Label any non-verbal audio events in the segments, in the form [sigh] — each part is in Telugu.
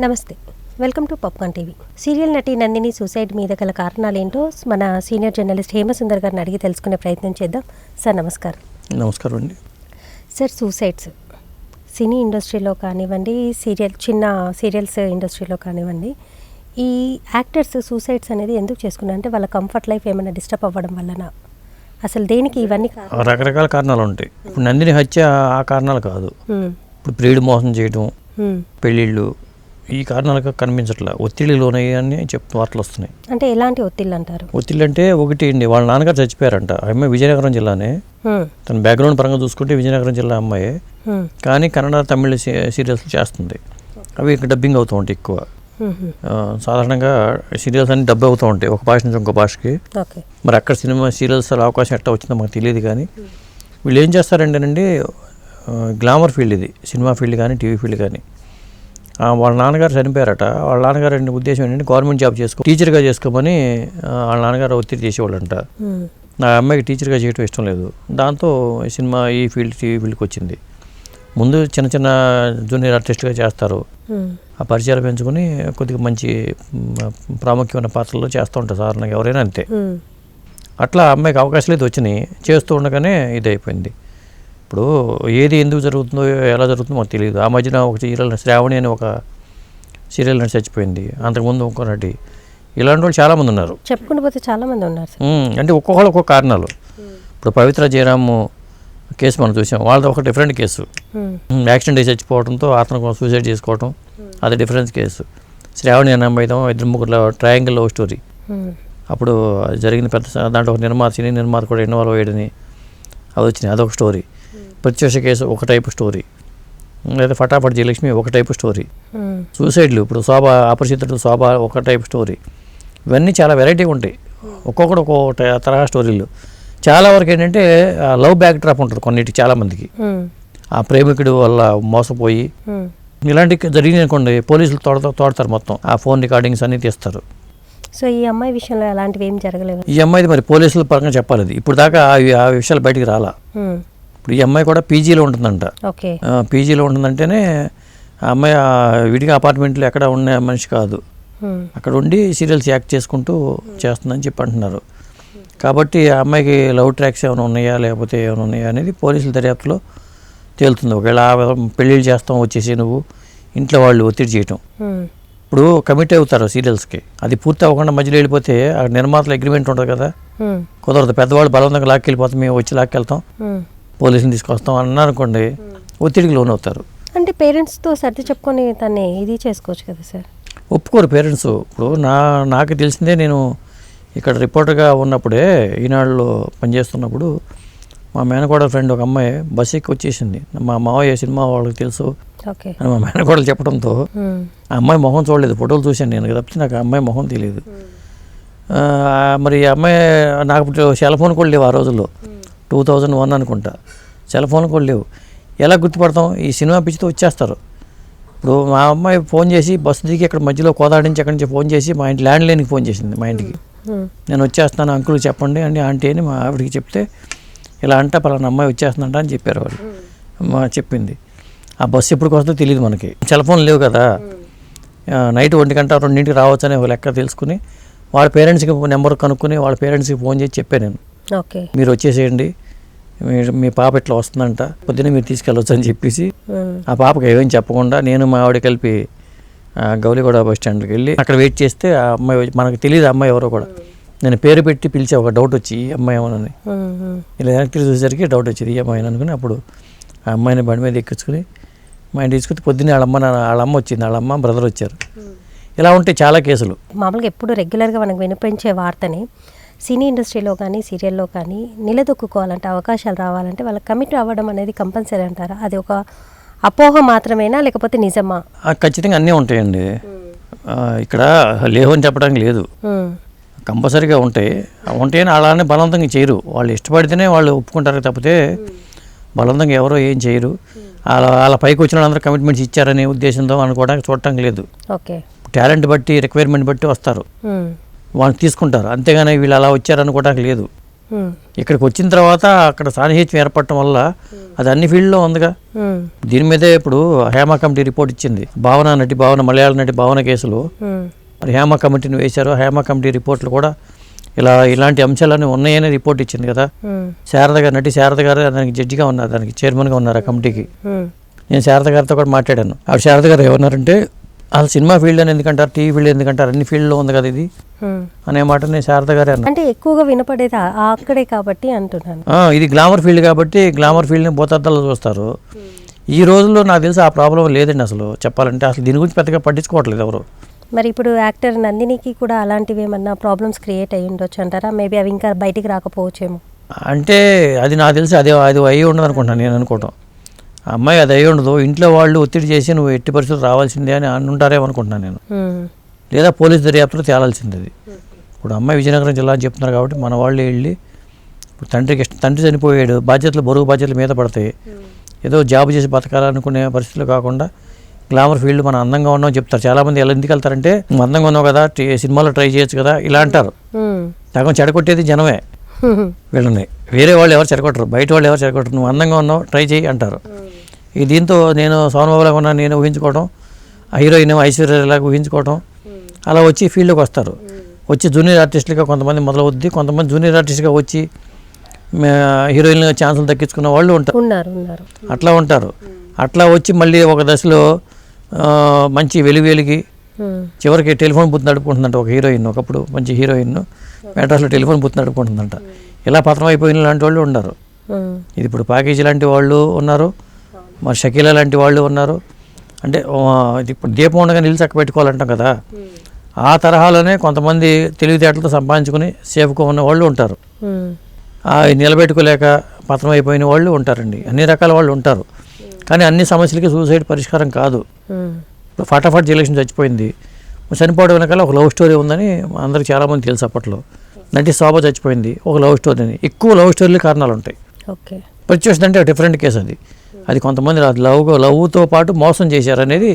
నమస్తే. Welcome to popcorn TV. Serial నటి నందిని సూసైడ్ మీద గల కారణాలు ఏంటో మన సీనియర్ జర్నలిస్ట్ హేమసుందర్ గారిని అడిగి తెలుసుకునే ప్రయత్నం చేద్దాం. సార్ నమస్కారం. నమస్కారం అండి. సార్ సూసైడ్స్ సినీ ఇండస్ట్రీలో కానివ్వండి సీరియల్ చిన్న సీరియల్స్ ఇండస్ట్రీలో కానివ్వండి ఈ యాక్టర్స్ సూసైడ్స్ అనేది ఎందుకు చేసుకున్నారు? అంటే వాళ్ళ కంఫర్ట్ లైఫ్ ఏమైనా డిస్టర్బ్ అవ్వడం వలన అసలు దేనికి ఇవన్నీ? రకరకాల కారణాలు ఉంటాయి. ఇప్పుడు నందిని హత్య ఆ కారణాలు కాదు. ఇప్పుడు ప్రియుడు మోసం చేయడం. పెళ్ళిళ్ళు ఈ కారణాలుగా కనిపించట్లా. ఒత్తిడి లోనయ్యి అని చెప్తూ వార్తలు వస్తున్నాయి. అంటే ఎలాంటి ఒత్తిళ్ళు అంటారు? ఒత్తిడి అంటే ఒకటి అండి వాళ్ళ నాన్నగారు చచ్చిపోయారంట. ఆ అమ్మాయి విజయనగరం జిల్లానే. తన బ్యాక్గ్రౌండ్ పరంగా చూసుకుంటే విజయనగరం జిల్లా అమ్మాయి. కానీ కన్నడ తమిళ సీరియల్స్ చేస్తుంది. అవి డబ్బింగ్ అవుతూ ఉంటాయి ఎక్కువ. సాధారణంగా సీరియల్స్ అన్ని డబ్బు అవుతూ ఉంటాయి. ఒక భాష నుంచి ఇంకో భాషకి. మరి అక్కడ సినిమా సీరియల్స్ అవకాశం ఎట్లా వచ్చిందో మాకు తెలియదు కానీ వీళ్ళు ఏం చేస్తారంటేనండి గ్లామర్ ఫీల్డ్ ఇది. సినిమా ఫీల్డ్ కానీ టీవీ ఫీల్డ్ కానీ. వాళ్ళ నాన్నగారు చనిపోయారట. వాళ్ళ నాన్నగారు అంటే ఉద్దేశం ఏంటంటే గవర్నమెంట్ జాబ్ చేసుకో టీచర్గా చేసుకోమని వాళ్ళ నాన్నగారు ఒత్తిడి చేసేవాళ్ళంట. నా అమ్మాయికి టీచర్గా చేయడం ఇష్టం లేదు. దాంతో ఈ సినిమా ఈ ఫీల్డ్ టీవీ ఫీల్డ్కి వచ్చింది. ముందు చిన్న చిన్న జూనియర్ ఆర్టిస్ట్గా చేస్తారు. ఆ పరిచయాలు పెంచుకొని కొద్దిగా మంచి ప్రాముఖ్యమైన పాత్రల్లో చేస్తూ ఉంటారు సాధారణంగా ఎవరైనా అంతే. అట్లా అమ్మాయికి అవకాశాలు అయితే వచ్చినాయి. చేస్తూ ఉండగానే ఇది అయిపోయింది ఇప్పుడు ఏది ఎందుకు జరుగుతుందో ఎలా జరుగుతుందో మాకు తెలియదు. ఆ మధ్యన ఒక సీరియల్ శ్రావణి అని ఒక సీరియల్ నటి చచ్చిపోయింది. అంతకుముందు ఇంకో నటి. ఇలాంటి వాళ్ళు చాలామంది ఉన్నారు. చెప్పుకుంటూ పోతే చాలా మంది ఉన్నారు అంటే ఒక్కొక్కళ్ళు ఒక్కొక్క కారణాలు. ఇప్పుడు పవిత్ర జయరాము కేసు మనం చూసాం. వాళ్ళది ఒక డిఫరెంట్ కేసు. యాక్సిడెంట్ అయి చచ్చిపోవడంతో అతను సూసైడ్ చేసుకోవడం అది డిఫరెన్స్ కేసు. శ్రావణి అనే అమ్మాయి ఏమో ఇద్దరు ముగ్గురు ట్రయాంగిల్ లవ్ స్టోరీ అప్పుడు జరిగిన పెద్ద దాంట్లో ఒక నిర్మాత సినీ నిర్మాత కూడా ఇన్వాల్వ్ అయ్యాడని. అది వచ్చినాయి అదొక స్టోరీ ప్రత్యక్ష కేసు ఒక టైపు స్టోరీ. లేదా ఫటాఫట్ జయలక్ష్మి ఒక టైపు స్టోరీ. సూసైడ్లు ఇప్పుడు శోభ అపరిచితుడు శోభ ఒక టైప్ స్టోరీ. ఇవన్నీ చాలా వెరైటీగా ఉంటాయి. ఒక్కొక్కటి ఒక్కో ట- తరహా స్టోరీలు. చాలా వరకు ఏంటంటే లవ్ బ్యాక్ డ్రాప్ ఉంటుంది కొన్నిటికి చాలామందికి ఆ ప్రేమికుడు వల్ల మోసపోయి. ఇలాంటి జరిగినాయి అనుకోండి పోలీసులు తోడతా తోడతారు మొత్తం. ఆ ఫోన్ రికార్డింగ్స్ అన్నీ తీస్తారు. సో ఈ అమ్మాయి విషయంలో అలాంటివి ఏం జరగలేదు ఈ అమ్మాయిది మరి పోలీసుల పరంగా చెప్పాలి అది. ఇప్పుడు దాకా ఆ విషయాలు బయటికి రాలా. ఇప్పుడు ఈ అమ్మాయి కూడా పీజీలో ఉంటుందంట. పీజీలో ఉంటుందంటేనే ఆ అమ్మాయి ఆ విడిగా అపార్ట్మెంట్లో ఎక్కడ ఉన్న మనిషి కాదు. అక్కడ ఉండి సీరియల్స్ యాక్ట్ చేసుకుంటూ చేస్తుందని చెప్పి అంటున్నారు. కాబట్టి ఆ అమ్మాయికి లవ్ ట్రాక్స్ ఏమైనా ఉన్నాయా? లేకపోతే ఏమైనా ఉన్నాయా అనేది పోలీసుల దర్యాప్తులో తేలుతుంది. ఒకవేళ ఆ పెళ్ళిళ్ళు చేస్తాం వచ్చేసి నువ్వు ఇంట్లో వాళ్ళు ఒత్తిడి చేయటం. ఇప్పుడు కమిట్ అవుతారు సీరియల్స్కి. అది పూర్తి అవ్వకుండా మధ్యలో వెళ్ళిపోతే ఆ నిర్మాతల అగ్రిమెంట్ ఉంటుంది కదా. కుదరదు. పెద్దవాళ్ళు బలవంతంగా లాక్కెళ్ళిపోతాం. మేము వచ్చి లాక్కెళ్తాం. పోలీసుని తీసుకొస్తాం అన్నారు అనుకోండి ఒత్తిడికి లోన్ అవుతారు అంటే పేరెంట్స్తో సర్ది చెప్పుకొని తన్ని ఇది చేసుకోవచ్చు కదా సార్? ఒప్పుకోరు పేరెంట్స్. ఇప్పుడు నా నాకు తెలిసిందే నేను ఇక్కడ రిపోర్టర్గా ఉన్నప్పుడే ఈనాడులో పనిచేస్తున్నప్పుడు మా మేనకోడ ఫ్రెండ్ ఒక అమ్మాయి బస్ ఎక్కి వచ్చేసింది. మా మావయ్య సినిమా వాళ్ళకి తెలుసు అని మా మేనకోడలు చెప్పడంతో ఆ అమ్మాయి మొహం చూడలేదు. ఫోటోలు చూశాను నేను. తప్పితే నాకు ఆ అమ్మాయి మొహం తెలియదు. మరి ఆ అమ్మాయి నాకు ఇప్పుడు సెల్ ఫోన్ కూడా లేవు ఆ రోజుల్లో. టూ థౌజండ్ వన్ అనుకుంటా. సెల్ ఫోన్ కూడా లేవు. ఎలా గుర్తుపడతాం? ఈ సినిమా పిచ్చితో వచ్చేస్తారు. ఇప్పుడు మా అమ్మాయి ఫోన్ చేసి బస్సు దిగి ఇక్కడ మధ్యలో కోదాడ నుంచి అక్కడి నుంచి ఫోన్ చేసి మా ఇంటి ల్యాండ్ లైన్కి ఫోన్ చేసింది మా ఇంటికి. నేను వచ్చేస్తాను అంకుల్ చెప్పండి అని ఆంటీ అని మా ఆవిడకి చెప్తే ఇలా అంట పలానా అమ్మాయి వచ్చేస్తుందంట అని చెప్పారు వాళ్ళు. మా చెప్పింది. ఆ బస్సు ఎప్పుడు వస్తుందో తెలియదు మనకి. సెల్ ఫోన్ లేవు కదా. నైట్ ఒంటి గంట రెండింటికి రావచ్చు అనే ఒక లెక్క తెలుసుకుని వాళ్ళ పేరెంట్స్కి నెంబర్ కనుక్కొని వాళ్ళ పేరెంట్స్కి ఫోన్ చేసి చెప్పాను నేను. ఓకే. మీరు వచ్చేసేయండి. మీ- మీ పాప ఇట్లా వస్తుందంట. పొద్దున్నే మీరు తీసుకెళ్ళొచ్చు అని చెప్పేసి ఆ పాపకి ఏమేం చెప్పకుండా నేను మా ఆవిడ కలిపి గౌలిగూడ బస్ స్టాండ్కి వెళ్ళి అక్కడ వెయిట్ చేస్తే ఆ అమ్మాయి మనకు తెలియదు అమ్మాయి ఎవరో కూడా. నేను పేరు పెట్టి పిలిచే ఒక డౌట్ వచ్చి ఈ అమ్మాయి ఏమోనని. ఇలా వెనక్కి చూసేసరికి డౌట్ వచ్చింది ఈ అమ్మాయి అనుకుని అప్పుడు ఆ అమ్మాయిని బండి మీద ఎక్కించుకుని మా ఇంటికి తీసుకుని పొద్దున్నే వాళ్ళ అమ్మ నాన్న- వాళ్ళ అమ్మ వచ్చింది వాళ్ళ అమ్మ బ్రదర్ వచ్చారు. ఇలా ఉంటాయి చాలా కేసులు. మామూలుగా ఎప్పుడు రెగ్యులర్గా మనకు వినిపించే వార్తని సినీ ఇండస్ట్రీలో కానీ సీరియల్లో కానీ నిలదొక్కుకోవాలంటే అవకాశాలు రావాలంటే వాళ్ళకి కమిట్ అవ్వడం అనేది కంపల్సరీ అంటారా? అది ఒక అపోహ మాత్రమేనా లేకపోతే నిజమా? ఖచ్చితంగా అన్నీ ఉంటాయండి. ఇక్కడ లేవు అని చెప్పడానికి లేదు. కంపల్సరీగా ఉంటాయి. ఉంటాయని అలానే బలవంతంగా చేయరు. వాళ్ళు ఇష్టపడితేనే వాళ్ళు ఒప్పుకుంటారు తప్పితే బలవంతంగా ఎవరో ఏం చేయరు. వాళ్ళ వాళ్ళ పైకి వచ్చిన వాళ్ళందరూ కమిట్మెంట్స్ ఇచ్చారనే ఉద్దేశంతో అనుకోవడానికి చూడటానికి లేదు. ఓకే. టాలెంట్ బట్టి రిక్వైర్మెంట్ బట్టి వస్తారు. వాళ్ళు తీసుకుంటారు. అంతేగాని వీళ్ళు అలా వచ్చారనుకోవడానికి లేదు. ఇక్కడికి వచ్చిన తర్వాత అక్కడ సాన్నిహిత్యం ఏర్పడటం వల్ల అది అన్ని ఫీల్డ్లో ఉందిగా. దీని మీదే ఇప్పుడు హేమ కమిటీ రిపోర్ట్ ఇచ్చింది. భావన నటి భావన మలయాళ నటి భావన కేసులో. మరి హేమ కమిటీని వేశారు. హేమ కమిటీ రిపోర్ట్లు కూడా ఇలా ఇలాంటి అంశాలన్నీ ఉన్నాయని రిపోర్ట్ ఇచ్చింది కదా. శారద గారు నటి శారద గారు దానికి జడ్జిగా ఉన్నారు. దానికి చైర్మన్గా ఉన్నారు ఆ కమిటీకి. నేను శారద గారితో కూడా మాట్లాడాను. ఆ శారద గారు ఏమన్నారంటే అసలు సినిమా ఫీల్డ్ అని ఎందుకంటారు? టీవీ ఫీల్డ్ ఎందుకంటారు? అన్ని ఫీల్డ్లో ఉంది కదా ఇది. అనే మాట నేను శారద గారే అన్నా. అంటే ఎక్కువగా వినపడేది అక్కడే కాబట్టి అంటున్నాను. ఇది గ్లామర్ ఫీల్డ్ కాబట్టి గ్లామర్ ఫీల్డ్ని భూతద్దాలు చూస్తారు. ఈ రోజుల్లో నాకు తెలిసి ఆ ప్రాబ్లం లేదండి అసలు చెప్పాలంటే. అసలు దీని గురించి పెద్దగా పట్టించుకోవట్లేదు ఎవరు. మరి ఇప్పుడు యాక్టర్ నందినికి కూడా అలాంటివి ఏమన్నా ప్రాబ్లమ్స్ క్రియేట్ అయ్యి ఉండొచ్చు అంటారా? మేబీ అవి ఇంకా బయటికి రాకపోవచ్చేమో. అంటే అది నాకు తెలిసి అదే అది అయ్యి ఉండదు అనుకుంటున్నాను నేను అనుకోవటం. అమ్మాయి అది అయ్యి ఉండదు ఇంట్లో వాళ్ళు ఒత్తిడి చేసి నువ్వు ఎట్టి పరిస్థితులు రావాల్సిందే అని అనుకుంటున్నాను నేను. లేదా పోలీస్ దర్యాప్తులో తేలాల్సింది అది ఇప్పుడు అమ్మాయి విజయనగరం జిల్లా అని చెప్తున్నారు కాబట్టి మన వాళ్ళు వెళ్ళి ఇప్పుడు తండ్రికి తండ్రి చనిపోయాడు. బాధ్యతలు బరువు బాధ్యతలు మీద పడతాయి. ఏదో జాబ్ చేసి బతకాలనుకునే పరిస్థితులు కాకుండా గ్లామర్ ఫీల్డ్ మనం అందంగా ఉన్నాం చెప్తారు. చాలామంది ఎలా ఎందుకు వెళ్తారంటే "నువ్వు అందంగా ఉన్నావు కదా సినిమాలో ట్రై చేయొచ్చు కదా ఇలా అంటారు. సగం చెడగొట్టేది జనమే [laughs] వీళ్ళని. వేరే వాళ్ళు ఎవరు చెడగొట్టరు. బయట వాళ్ళు ఎవరు చెడగొట్టరు. నువ్వు అందంగా ఉన్నావు ట్రై చేయి అంటారు. ఈ దీంతో నేను సోనబాబులాగా ఉన్నా నేను ఊహించుకోవడం ఆ హీరోయిన్ ఐశ్వర్యలాగా ఊహించుకోవడం అలా వచ్చి ఫీల్డ్లోకి వస్తారు. వచ్చి జూనియర్ ఆర్టిస్టులుగా కొంతమంది మొదలవుద్ది కొంతమంది జూనియర్ ఆర్టిస్ట్గా వచ్చి హీరోయిన్ ఛాన్సులు దక్కించుకున్న వాళ్ళు ఉంటారు. ఉన్నారు అట్లా ఉంటారు. అట్లా వచ్చి మళ్ళీ ఒక దశలో మంచి వెలుగు వెలిగి చివరికి టెలిఫోన్ బుత్ నడుపుకుంటుందంట ఒక హీరోయిన్ ఒకప్పుడు మంచి హీరోయిన్. మెడ్రాస్లో టెలిఫోన్ బుత్ నడుపుకుంటుందంట. ఇలా పతనం అయిపోయిన లాంటి వాళ్ళు ఉన్నారు ఇది ఇప్పుడు ప్యాకేజీ లాంటి వాళ్ళు ఉన్నారు. మరి షకీలా లాంటి వాళ్ళు ఉన్నారు. అంటే ఇప్పుడు దీపం ఉండగా నిలిచి చక్క పెట్టుకోవాలంటాం కదా. ఆ తరహాలోనే కొంతమంది తెలివితేటలతో సంపాదించుకుని సేఫ్గా ఉన్న వాళ్ళు ఉంటారు. ఆ, నిలబెట్టుకోలేక పతనం అయిపోయిన వాళ్ళు ఉంటారండి. అన్ని రకాల వాళ్ళు ఉంటారు. కానీ అన్ని సమస్యలకి సూసైడ్ పరిష్కారం కాదు. ఇప్పుడు ఫటాఫట్ జలక్ష్మి చచ్చిపోయింది. చనిపోవడం వెనకాల ఒక లవ్ స్టోరీ ఉందని అందరికి చాలామంది తెలుసు అప్పట్లో. నటి శోభ చచ్చిపోయింది. ఒక లవ్ స్టోరీ అని ఎక్కువ లవ్ స్టోరీలు కారణాలు ఉంటాయి. ఓకే. ప్రత్యూష్ అంటే డిఫరెంట్ కేసు అది. అది కొంతమంది లవ్ లవ్తో పాటు మోసం చేశారు అనేది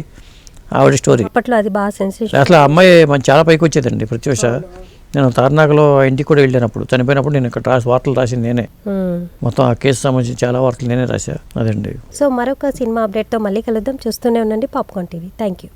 ఆవిడ స్టోరీ. అప్పట్లో అది బాగా సెన్సేషన్ అసలు ఆ అమ్మాయి మంచి చాలా పైకి వచ్చేదండి ప్రత్యూష. నేను తార్నాకలో ఇంటికి కూడా వెళ్ళినప్పుడు చనిపోయినప్పుడు నేను ఇక్కడ రాసి వార్తలు రాసింది నేనే. మొత్తం ఆ కేసు సంబంధించి చాలా వార్తలు నేనే రాశా అదండి. సో మరొక సినిమా అప్డేట్తో మళ్ళీ కలుద్దాం. చూస్తూనే ఉండండి పాప్కార్న్ టీవీ. Thank you